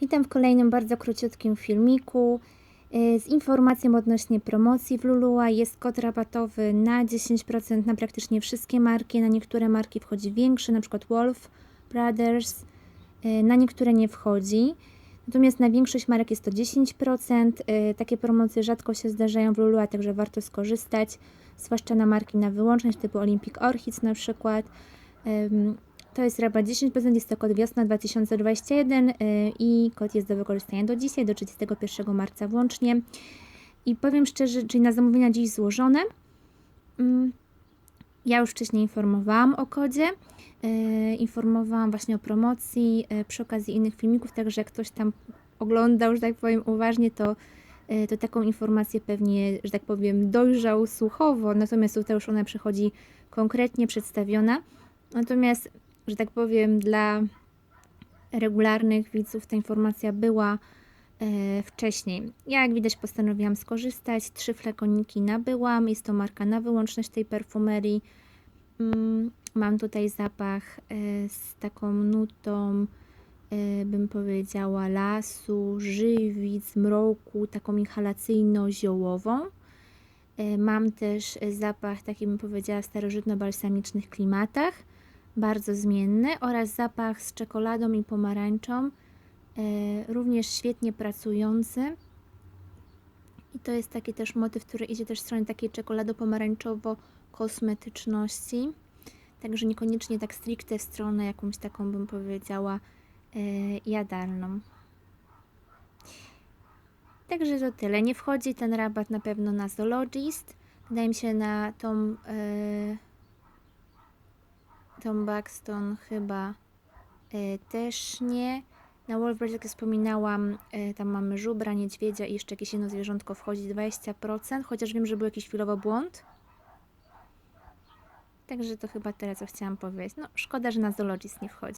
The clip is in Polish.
Witam w kolejnym bardzo króciutkim filmiku y, z informacją odnośnie promocji w Lulua. Jest kod rabatowy na 10% na praktycznie wszystkie marki. Na niektóre marki wchodzi większy, na przykład Wolf Brothers, y, na niektóre nie wchodzi. Natomiast na większość marek jest to 10%. Y, Takie promocje rzadko się zdarzają w Lulua, także warto skorzystać, zwłaszcza na marki na wyłączność typu Olympic Orchids na przykład. To jest rabat 10%, jest to kod wiosna 2021 y, i kod jest do wykorzystania do dzisiaj, do 31 marca włącznie. I powiem szczerze, czyli na zamówienia dziś złożone. mm, Ja już wcześniej informowałam o kodzie, y, informowałam właśnie o promocji y, przy okazji innych filmików, także jak ktoś tam oglądał, że tak powiem, uważnie, to, to taką informację pewnie, że tak powiem, dojrzał słuchowo, natomiast tutaj już ona przychodzi konkretnie przedstawiona. Natomiast, że tak powiem, dla regularnych widzów ta informacja była e, wcześniej. Ja, jak widać, postanowiłam skorzystać. Trzy flakoniki nabyłam. Jest to marka na wyłączność tej perfumerii. Mm, Mam tutaj zapach e, z taką nutą, e, bym powiedziała, lasu, żywic, mroku, taką inhalacyjno-ziołową. Mam też zapach, taki bym powiedziała, w starożytno-balsamicznych klimatach, bardzo zmienny, oraz zapach z czekoladą i pomarańczą, e, również świetnie pracujący. I to jest taki też motyw, który idzie też w stronę takiej czekolado-pomarańczowo-kosmetyczności. Także niekoniecznie tak stricte w stronę jakąś taką, bym powiedziała, e, jadalną. Także to tyle. Nie wchodzi ten rabat na pewno na Zoologist. Wydaje mi się na tą, tą Buxton chyba e, też nie. Na Wolfbridge, jak wspominałam, e, tam mamy żubra, niedźwiedzia i jeszcze jakieś jedno zwierzątko wchodzi 20%, chociaż wiem, że był jakiś chwilowo błąd. Także to chyba tyle, co chciałam powiedzieć. No, szkoda, że na Zoologist nie wchodzi.